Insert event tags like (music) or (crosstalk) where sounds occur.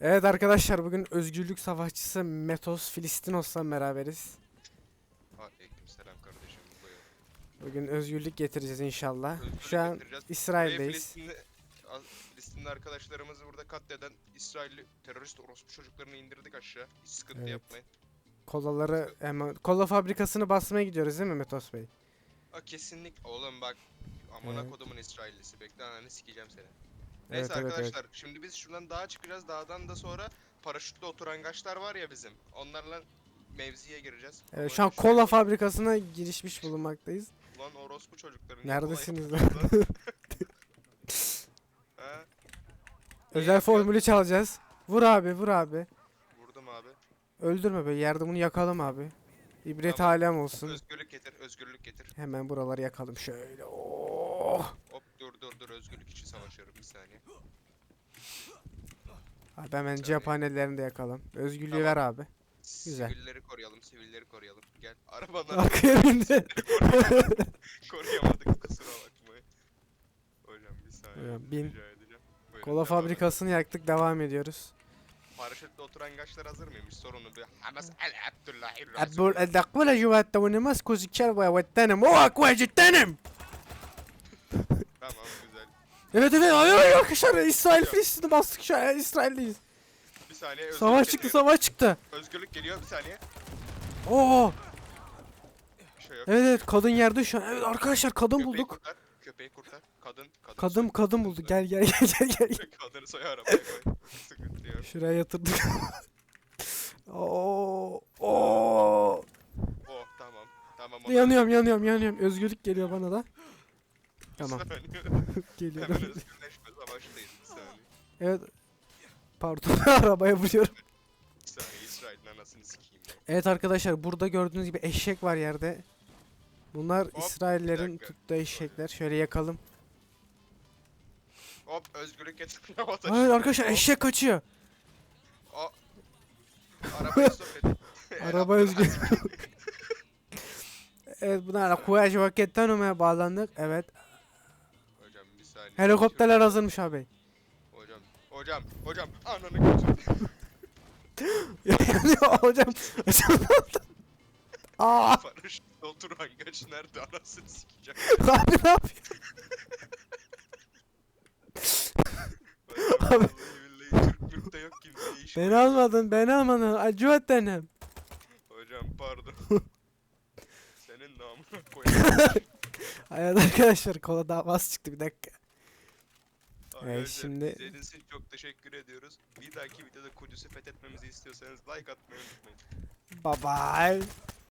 Evet arkadaşlar bugün özgürlük savaşçısı Metos Filistinos'la beraberiz. Aleykümselam kardeşim. Buyur. Bugün özgürlük getireceğiz inşallah. Özgürlük Şu an getireceğiz. İsrail'deyiz. Filistinli arkadaşlarımızı burada katleden İsrailli terörist orospu çocuklarını indirdik aşağı. Hiç sıkıntı Evet. yapmayın. Kolaları hemen kola fabrikasını basmaya gidiyoruz değil mi Metos Bey? Aa, kesinlik. Oğlum bak. Amına Evet. kodumun İsraillisi. Bekle ananı sikeceğim seni. Evet, Neyse evet, evet. arkadaşlar şimdi biz şuradan dağa çıkacağız. Dağdan da sonra paraşütle oturan gaçlar var ya bizim. Onlarla mevziye gireceğiz. Evet, şu an kola fabrikasına girişmiş bulunmaktayız. Lan orospu çocukları. (laughs) niye kolay Neredesiniz lan? Özel yapıyor? formülü çalacağız. Vur abi vur abi. Vurdum abi. Öldürme be yerde bunu yakalım abi. İbret Tamam. alem olsun. Özgürlük getir, özgürlük getir. Hemen buraları yakalım şöyle. Oh özgürlük için savaşıyorum bir saniye. Abi hemen Tabii. cephanelerini de yakalım. Özgürlüğü Tamam. ver abi. Güzel. Sivilleri koruyalım, sivilleri koruyalım. Gel arabaları Arkaya bindi. koruyamadık kusura bakma. Hocam bir saniye. Hocam, bin. Kola devam edin. fabrikasını yaktık devam ediyoruz. Paraşütle oturan gençler hazır mıymış? Sorunu bir. Hamas el Abdullah Abdul edakula juvatta ve namaz kuzu ve tenem. O akvacı tenem. Tamam Evet evet hayır hayır arkadaşlar İsrail Filistin'i bastık şu an İsrail'deyiz. Bir saniye özgürlük Savaş çıktı geliyor. savaş çıktı. Özgürlük geliyor bir saniye. Oo Bir şey yok. evet evet kadın yerde şu an. Evet arkadaşlar kadın Köpeği bulduk. Kurtar, köpeği kurtar. Kadın, kadın. Kadın kadın bulduk. Gel gel gel gel gel. (laughs) Kadını soy arabaya koy. (laughs) Sıkıntı yok. Şuraya yatırdık. (laughs) Oo oo. Oh tamam. Tamam. o- Yanıyorum yanıyorum yanıyorum. Özgürlük geliyor bana da. Tamam Bir saniye. geliyor. Hemen özgürleşme savaştayız bir saniye. Evet. Pardon (laughs) arabaya vuruyorum. Bir saniye İsrail'in anasını sikeyim. ya. Evet arkadaşlar burada gördüğünüz gibi eşek var yerde. Bunlar Hop, İsraillerin bir dakika. tuttuğu eşekler. Şöyle yakalım. Hop özgürlük getirme vatandaşı. Hayır arkadaşlar eşek kaçıyor. (laughs) (laughs) Araba özgür. evet bunlarla kuvacı vakitten olmaya bağlandık. Evet. Bir saniye. Helikopterler hazırmış abi. Hocam. Hocam. Hocam. Ananı götür. (laughs) Yanıyor hocam. Hocam ne oldu? (laughs) Aa, Paraşütle oturan gaç nerede anasını sikeceğim. (laughs) abi ne yapıyor? Hocam, vallahi billahi Türk yok kimse. iş Ben yok. almadım ben almadım. Acı denem. Hocam pardon. Senin namına koyayım. (laughs) Evet arkadaşlar kola davası çıktı bir dakika. Arkadaşlar, şimdi- izlediğiniz için çok teşekkür ediyoruz. Bir dahaki videoda Kudüs'ü fethetmemizi istiyorsanız like atmayı unutmayın. Bye bye.